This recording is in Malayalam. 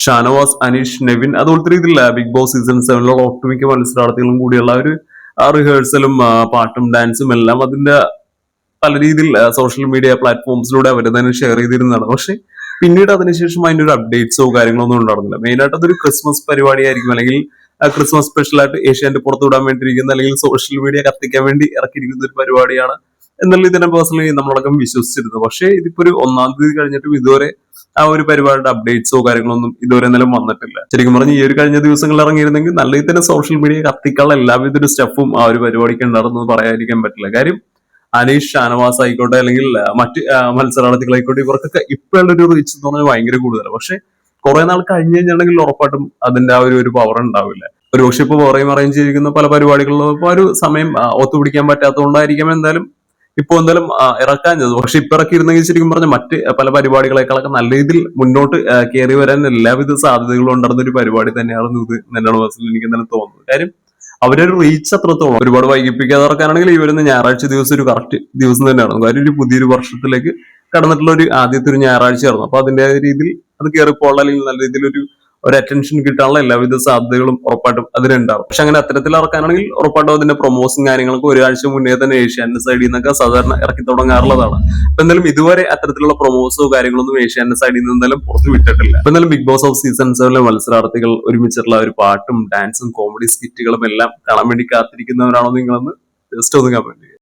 ഷാനവാസ് അനീഷ് നെവിൻ അതുപോലത്തെ രീതിയിലുള്ള ബിഗ് ബോസ് സീസൺ സെവനിലുള്ള ഒട്ടുമിക്ക മത്സരാർത്ഥികളും കൂടിയുള്ള ഒരു റിഹേഴ്സലും പാട്ടും ഡാൻസും എല്ലാം അതിന്റെ പല രീതിയിൽ സോഷ്യൽ മീഡിയ പ്ലാറ്റ്ഫോംസിലൂടെ അവർ തന്നെ ഷെയർ ചെയ്തിരുന്നതാണ്. പക്ഷെ പിന്നീട് അതിനുശേഷം അതിന്റെ ഒരു അപ്ഡേറ്റ്സോ കാര്യങ്ങളോ ഒന്നും ഉണ്ടായിരുന്നില്ല മെയിനായിട്ട് അതൊരു ക്രിസ്മസ് പരിപാടിയായിരിക്കും. അല്ലെങ്കിൽ ക്രിസ്മസ് ക്രിസ്മസ് സ്പെഷ്യലായിട്ട് ഏഷ്യാന്റെ പുറത്തു വിടാൻ വേണ്ടിയിരിക്കുന്ന അല്ലെങ്കിൽ സോഷ്യൽ മീഡിയ കത്തിക്കാൻ വേണ്ടി ഇറക്കിയിരിക്കുന്ന ഒരു പരിപാടിയാണ്. എന്നുള്ള ഇതിനെ പേഴ്സണലി നമ്മളടക്കം വിശ്വസിച്ചിരുന്നു പക്ഷേ ഇതിപ്പോ ഒരു ഒന്നാം തീയതി കഴിഞ്ഞിട്ടും ഇതുവരെ ആ ഒരു പരിപാടിയുടെ അപ്ഡേറ്റ്സോ കാര്യങ്ങളൊന്നും ഇതുവരെ നിലം വന്നിട്ടില്ല. ശരിക്കും പറഞ്ഞ് ഈ ഒരു കഴിഞ്ഞ ദിവസങ്ങളിൽ ഇറങ്ങിയിരുന്നെങ്കിൽ നല്ല തന്നെ സോഷ്യൽ മീഡിയ കത്തിക്കാനുള്ള എല്ലാവിധ സ്റ്റെപ്പും ആ ഒരു പരിപാടിക്ക് ഉണ്ടായിരുന്നു പറയാതിരിക്കാൻ പറ്റില്ല. കാര്യം അനീഷ് ഷാനവാസ് ആയിക്കോട്ടെ അല്ലെങ്കിൽ മറ്റ് മത്സരാർത്ഥികളായിക്കോട്ടെ ഇവർക്കൊക്കെ ഇപ്പോഴുള്ള ഒരു റീച്ച് എന്ന് പറഞ്ഞാൽ ഭയങ്കര കൂടുതലാണ് പക്ഷെ കുറെ നാൾ കഴിഞ്ഞ് കഴിഞ്ഞിട്ടുണ്ടെങ്കിൽ ഉറപ്പായിട്ടും അതിന്റെ ആ ഒരു ഒരു പവർ ഉണ്ടാവില്ല. ഒരു പക്ഷെ ഇപ്പൊ വേറെയും അറേഞ്ച് ചെയ്തിരിക്കുന്ന പല പരിപാടികളിലും ഒരു സമയം ഒത്തുപിടിക്കാൻ പറ്റാത്തതുകൊണ്ടായിരിക്കാം എന്തായാലും ഇപ്പൊ എന്തായാലും ഇറക്കാൻ ചെയ്തു. പക്ഷെ ഇപ്പൊ ഇറക്കിയിരുന്നെങ്കിൽ ശരിക്കും പറഞ്ഞ മറ്റ് പല പരിപാടികളെക്കാളൊക്കെ നല്ല രീതിയിൽ മുന്നോട്ട് കയറി വരാൻ എല്ലാവിധ സാധ്യതകളും ഉണ്ടായിരുന്ന ഒരു പരിപാടി തന്നെയാണെന്ന് ഇത് എന്നാണ് പേഴ്സണലി എനിക്ക് എന്തായാലും തോന്നുന്നു കാര്യം അവരൊരു റീച്ച് അത്രത്തോളം ഒരുപാട് വൈകിപ്പിക്കാതെ ഇറക്കാനാണെങ്കിൽ ഈ വരുന്ന ഞായറാഴ്ച ദിവസം ഒരു കറക്റ്റ് ദിവസം തന്നെയാണ്. കാര്യം ഒരു പുതിയൊരു വർഷത്തിലേക്ക് കടന്നിട്ടുള്ള ഒരു ആദ്യത്തെ ഒരു ഞായറാഴ്ചയായിരുന്നു. അപ്പൊ അതിന്റെ രീതിയിൽ അത് കയറിപ്പോള്ള അല്ലെങ്കിൽ നല്ല രീതിയിൽ ഒരു ഒരു അറ്റൻഷൻ കിട്ടാനുള്ള എല്ലാവിധ സാധ്യതകളും ഉറപ്പായിട്ടും അതിനുണ്ടാവും പക്ഷെ അങ്ങനെ അത്തരത്തിൽ ഇറക്കാനാണെങ്കിൽ ഉറപ്പായിട്ടും അതിന്റെ പ്രൊമോഷൻ കാര്യങ്ങളൊക്കെ ഒരാഴ്ച മുന്നേ തന്നെ ഏഷ്യാന്റെ സൈഡിൽ നിന്നൊക്കെ സാധാരണ ഇറക്കി തുടങ്ങാറുള്ളതാണ്. അപ്പൊ എന്തായാലും ഇതുവരെ അത്തരത്തിലുള്ള പ്രൊമോസോ കാര്യങ്ങളൊന്നും ഏഷ്യാന്റെ സൈഡിൽ നിന്ന് എന്തായാലും പുറത്ത് വിട്ടിട്ടില്ല. അപ്പൊ എന്തായാലും ബിഗ് ബോസ് ഓഫ് സീസൺ സെവനിലെ മത്സരാർത്ഥികൾ ഒരുമിച്ചിട്ടുള്ള ഒരു പാട്ടും ഡാൻസും കോമഡി സ്കിറ്റുകളും എല്ലാം കാണാൻ വേണ്ടി കാത്തിരിക്കുന്നവരാണോ നിങ്ങളെന്ന് ജസ്റ്റ് ഒന്ന് കമന്റ് ചെയ്യുക.